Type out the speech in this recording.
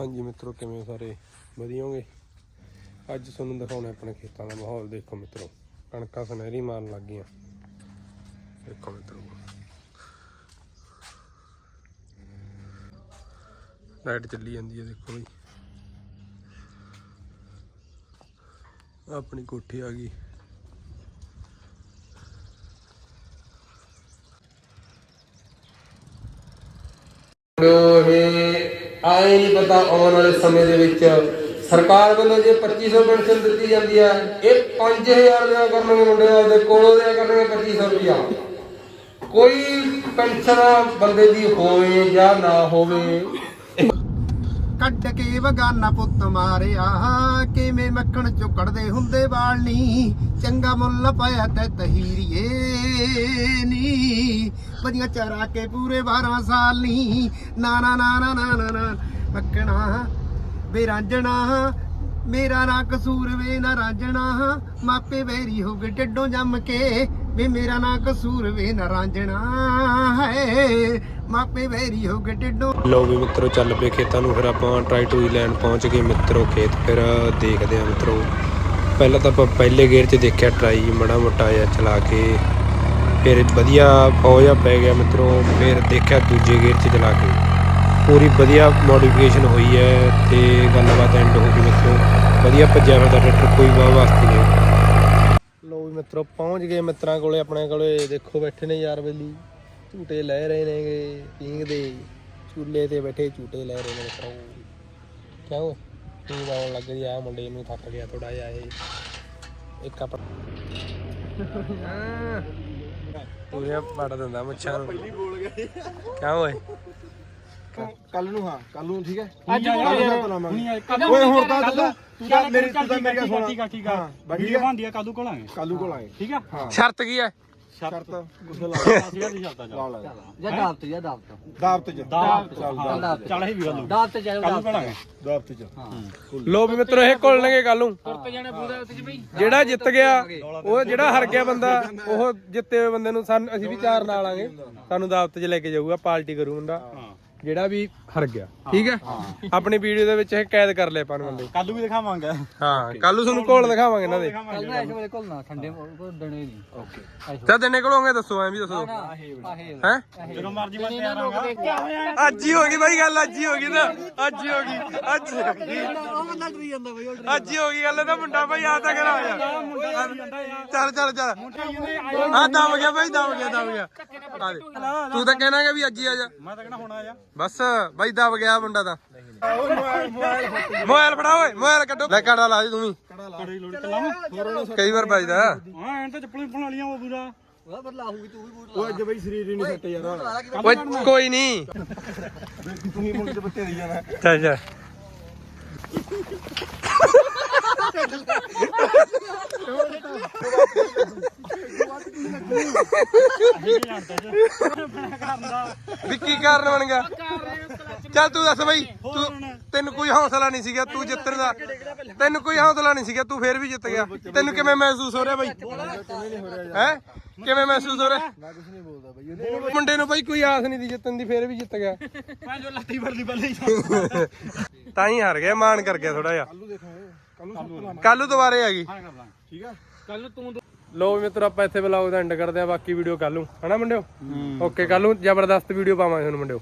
ਹਾਂਜੀ ਮਿੱਤਰੋ, ਕਿਵੇਂ ਸਾਰੇ? ਵਧੀਆ ਹੋਗੇ? ਅੱਜ ਤੁਹਾਨੂੰ ਦਿਖਾਉਣਾ ਆਪਣੇ ਖੇਤਾਂ ਦਾ ਮਾਹੌਲ। ਦੇਖੋ ਮਿੱਤਰੋ, ਕਣਕਾਂ ਸੁਨਹਿਰੀ ਮਾਰਨ ਲੱਗ ਗਈਆਂ। ਦੇਖੋ ਮਿੱਤਰੋ। ਲਾਈਟ ਚੱਲੀ ਜਾਂਦੀ ਹੈ, ਦੇਖੋ ਬਈ। ਆਪਣੀ ਕੋਠੀ ਆ ਗਈ। ਇਹ ਆਏ ਨਹੀਂ ਪਤਾ ਆਉਣ ਵਾਲੇ ਸਮੇਂ ਦੇ ਵਿੱਚ। ਸਰਕਾਰ ਵੱਲੋਂ ਜੇ 2500 ਪੈਨਸ਼ਨ ਦਿੱਤੀ ਜਾਂਦੀ ਹੈ ਇਹ 5000 ਦਿਆ ਕਰਨਗੇ ਮੁੰਡਿਆਂ ਦੇ ਕੋਲੋਂ ਦਿਆ ਕਰਨਗੇ 2500 ਰੁਪਇਆ ਕੋਈ ਪੈਨਸ਼ਨ ਬੰਦੇ ਦੀ ਹੋਵੇ ਜਾਂ ਨਾ ਹੋਵੇ। ਕੱਢ ਕੇ ਬਗਾਨਾ ਪੁੱਤ ਮਾਰਿਆ। ਕਿਵੇਂ ਮੱਖਣ ਚੋਂ ਕੱਢਦੇ ਹੁੰਦੇ ਵਾਲ ਨੀ ਚੰਗਾ ਮੁੱਲ ਪਾਇਆ ਤੇ ਤਹੀਰੀਏ ਨੀ। ਵਧੀਆ ਚਰਾ ਕੇ ਪੂਰੇ 12 ਸਾਲ ਨੀ ਨਾ ਨਾ ਨਾ ਨਾ ਨਾ ਨਾ ਨਾ ਮੱਖਣਾ ਬੇਰਾਂਜਣਾ ਮੇਰਾ ਨਾ ਕਸੂਰ ਵੇ ਨਾ ਰਾਂਝਣਾ। ਮਾਪੇ ਵੈਰੀ ਹੋ ਗਏ ਡੱਡੋਂ ਜੰਮ ਕੇ। ਵੇ ਮੇਰਾ ਨਾ ਕਸੂਰ ਵੇ ਨਾ ਹੈ। ਮਾਪੇ ਵੈਰੀ ਹੋ ਗਏ ਡੱਡੋਂ ਲੋ ਵੀ ਮਿੱਤਰੋ, ਚੱਲ ਪਏ ਖੇਤਾਂ ਨੂੰ, ਫਿਰ ਆਪਾਂ ਟਰਾਈ ਟੂ ਪਹੁੰਚ ਗਏ ਮਿੱਤਰੋ ਖੇਤ, ਫਿਰ ਦੇਖਦੇ ਆ ਮਿੱਤਰੋ। ਪਹਿਲਾਂ ਤਾਂ ਆਪਾਂ ਪਹਿਲੇ ਗੇਅਰ 'ਚ ਦੇਖਿਆ ਟਰਾਈ ਮੜਾ ਮੋਟਾ ਜਿਹਾ ਚਲਾ ਕੇ। ਫਿਰ ਵਧੀਆ ਪੌਜਾ ਪੈ ਗਿਆ ਮਿੱਤਰੋ, ਫਿਰ ਦੇਖਿਆ ਦੂਜੇ ਗੇਅਰ 'ਚ ਚਲਾ ਕੇ। ਪੂਰੀ ਵਧੀਆ ਮੋਡੀਫਿਕੇਸ਼ਨ ਹੋਈ ਹੈ ਤੇ ਗੱਲਬਾਤ ਐਂਡ ਹੋ ਗਈ ਮਿੱਤਰੋ। ਵਧੀਆ ਭੱਜਿਆ ਹੋਇਆ ਟਰੈਕਟਰ ਕੋਈ ਵਾਹ ਵਾਸਤੇ ਨਹੀਂ। ਵੀ ਮਿੱਤਰੋ ਪਹੁੰਚ ਗਏ ਮਿੱਤਰਾਂ ਕੋਲੇ ਆਪਣੇ ਕੋਲੇ। ਦੇਖੋ ਬੈਠੇ ਨੇ ਯਾਰ ਬੇਲੀ। ਝੂਟੇ ਲੈ ਰਹੇ ਨੇਗੇ ਪੀਂਗ ਦੇ ਚੂਲੇ ਤੇ ਬੈਠੇ ਝੂਟੇ ਲੈ ਰਹੇ ਨੇ ਮਿੱਤਰੋ। ਕਿਉਂ? ਨੀਂਦ ਆਉਣ ਲੱਗ ਗਈ ਆ ਮੁੰਡੇ ਨੂੰ ਥੱਕ ਗਿਆ ਥੋੜਾ ਜਿਹਾ ਇਹ। ਇੱਕ ਆਪਣਾ ਪੂਰੀਆਂ ਪੜ ਦਿੰਦਾ ਮੁੱਛਾਂ ਨੂੰ। ਪਹਿਲੀ ਬੋਲ ਗਿਆ ਕਿਉਂ ਓਏ? ਕੱਲ ਨੂੰ ਹਾਂ ਕੱਲ ਨੂੰ ਠੀਕ ਹੈ? ਅੱਜ ਓਏ ਹੁਣ ਤਾਂ ਤੂੰ ਤਾਂ- ਤੂੰ ਮੇਰੀ ਤੂੰ ਤਾਂ ਮੇਰੀ ਗੱਲ ਸੁਣ। ਠੀਕ ਆ ਠੀਕ ਆ ਹਾਂ, ਵੀਡੀਓ ਬਣਦੀ ਆ ਕਾਦੂ ਕੋਲ ਆਏ ਕੱਲੂ ਕੋਲ ਆਏ ਠੀਕ ਆ ਹਾਂ। ਸ਼ਰਤ ਕੀ ਹੈ? ਸ਼ਰਤ। ਕੁਛ ਲਾ ਲਾ ਜਾਂ। ਦਾਵਤ ਜਾਂ ਦਾਵਤ। ਦਾਵਤ ਚ। ਦਾਵਤ ਚੱਲ ਹਾਂ, ਇਹ ਵੀ ਗੱਲ ਹੋ ਚਾਹੀਦਾ ਕਾਦੂ ਕੋਲ ਆਏ ਦਾਵਤ ਚ। ਲੋ ਵੀ ਮਿੱਤਰੋ ਇਹ ਕੋਲਣਗੇ ਕੱਲ ਨੂੰ। ਜਿਹੜਾ ਜਿੱਤ ਗਿਆ ਉਹ ਜਿਹੜਾ ਹਾਰ ਗਿਆ ਬੰਦਾ ਉਹ ਜਿੱਤੇ ਹੋਏ ਬੰਦੇ ਨੂੰ ਸਾਨੂੰ ਅਸੀਂ ਵੀ ਚਾਰ ਨਾਲ ਆਂਗੇ ਸਾਨੂੰ ਦਾਵਤ 'ਚ ਲੈ ਕੇ ਜਾਊਗਾ ਪਾਰਟੀ ਕਰੂ ਮੁੰਡਾ ਜਿਹੜਾ ਵੀ ਹਾਰ ਗਿਆ। ਠੀਕ ਹੈ? ਆਪਣੀ ਵੀਡੀਓ ਦੇ ਵਿੱਚ ਇਹ ਕੈਦ ਕਰ ਲਿਆ ਪੰਜ ਬੰਦੇ। ਕਾਦੂ ਵੀ ਦਿਖਾਵਾਂਗੇ। ਹਾਂ ਕੱਲ ਨੂੰ ਤੁਹਾਨੂੰ ਕੋਲ ਦਿਖਾਵਾਂਗੇ ਇਹਨਾਂ ਦੇ। ਕੱਲ ਨੂੰ ਐਸ਼ ਵੇਲੇ ਕੋਲਣਾ ਠੰਡੇ ਕੋਲ ਦਣੇ ਨਹੀਂ। ਓਕੇ। ਤਾਂ ਦਿਨੇ ਕੋਲੋਂਗੇ ਦੱਸੋ ਐਂ ਵੀ ਦੱਸੋ। ਹੈ? ਜਦੋਂ ਮਰਜ਼ੀ ਆਂਗਾ ਅੱਜ ਹੀ ਹੋ ਗਈ ਬਾਈ ਗੱਲ ਅੱਜ ਹੀ ਹੋ ਗਈ ਨਾ ਅੱਜ ਹੀ ਹੋ ਗਈ ਅੱਜ ਹੀ ਹੋ ਗਈ। ਉਹ ਬੰਦਾ ਡਰੀ ਜਾਂਦਾ ਬਈ ਉਹ ਅੱਜ ਹੀ ਹੋ ਗਈ ਗੱਲ ਤਾਂ ਮੁੰਡਾ ਭਾਈ ਆ। ਤਾਂ ਕਰਾ ਹੋਇਆ ਚੱਲ ਚੱਲ ਚੱਲ। ਆ ਦਮ ਗਿਆ ਭਾਈ ਦਮ ਗਿਆ ਦਮ ਗਿਆ। ਆ ਦੇ। ਤੂੰ ਤਾਂ ਕਹਿਣਾ ਕਿ ਵੀ ਅੱਜ ਹੀ ਆ ਜਾ। ਮੈਂ ਤਾਂ ਕਹਿਣਾ ਹੁਣ ਆ ਜਾ। ਬਸ ਬਾਈ ਦਬ ਗਿਆ ਮੁੰਡਾ ਤਾਂ। ਮੋਬਾਈਲ ਫੜਾ ਓਏ ਮੋਬਾਈਲ ਕੱਢੋ। ਲੈ ਕਾੜਾ ਲਾ ਦੇ ਤੂੰ ਵੀ। ਕੜੀ ਲੋੜੀ ਚਲਾਵਾਂ ਕਈ ਵਾਰ ਵੱਜਦਾ। ਹਾਂ ਐਂ ਤਾਂ ਚੱਪਲਾਂ ਚੱਪਲਾਂ ਵਾਲੀਆਂ ਉਹ ਪੂਰਾ ਉਹਦਾ ਬਦਲਾ ਹੋਊਗੀ ਤੂੰ ਵੀ ਬੂਟ ਉਹ ਅੱਜ ਬਈ ਸਰੀਰ ਹੀ ਨਹੀਂ ਸੱਟ ਯਾਰ। ਓਏ ਕੋਈ ਨਹੀਂ। ਤੂੰ ਹੀ ਮੁੰਡੇ ਦੇ ਬੱਤੇ ਦੀ ਜਾਣਾ। ਚੱਲ ਚੱਲ ਇਹ ਜਾਣਦਾ ਜੀ ਮੈਂ ਕਰਦਾ ਵੀ ਕੀ ਕਾਰਨ ਬਣ ਗਿਆ? ਚੱਲ ਤੂੰ ਦੱਸ ਬਈ ਤੂੰ ਤੈਨੂੰ ਕੋਈ ਹੌਸਲਾ ਨਹੀਂ ਸੀਗਾ ਤੂੰ ਜਿੱਤਣ ਦਾ। ਤੈਨੂੰ ਕੋਈ ਹੌਸਲਾ ਨਹੀਂ ਸੀਗਾ ਤੂੰ ਫੇਰ ਵੀ ਜਿੱਤ ਗਿਆ। ਤੈਨੂੰ ਕਿਵੇਂ ਮਹਿਸੂਸ ਹੋ ਰਿਹਾ ਬਈ? ਹੈ? ਕਿਵੇਂ ਮਹਿਸੂਸ ਹੋ ਰਿਹਾ? ਮੈਂ ਕੁਝ ਨਹੀਂ ਬੋਲਦਾ ਬਈ ਮੁੰਡੇ ਨੂੰ ਬਈ ਕੋਈ ਆਸ ਨਹੀਂ ਦੀ ਜਿੱਤਣ ਦੀ ਫੇਰ ਵੀ ਜਿੱਤ ਗਿਆ। ਮੈਂ ਜੋ ਲੱਤੀ ਵਰਦੀ ਹੀ ਤਾਂ ਹੀ ਹਾਰ ਗਿਆ ਮਾਨ ਕਰ ਗਿਆ ਥੋੜਾ ਜਿਹਾ। ਕੱਲੂ ਦੇਖਾਂਗੇ। ਕੱਲੂ ਕੱਲ ਦੁਬਾਰੇ ਆ ਗਈ। ਠੀਕ ਆ? ਲੋ ਵੀ ਮਿੱਤਰ ਆਪਾਂ ਇੱਥੇ ਵਲੌਗ ਦਾ ਐਂਡ ਕਰਦੇ ਆ ਬਾਕੀ ਵੀਡੀਓ ਕੱਲ ਨੂੰ। ਹਨਾ ਮੁੰਡਿਓ? ਓਕੇ ਕੱਲ ਨੂੰ ਜ਼ਬਰਦਸਤ ਵੀਡੀਓ ਪਾਵਾਂਗੇ ਤੁਹਾਨੂੰ ਮੁੰਡਿਓ।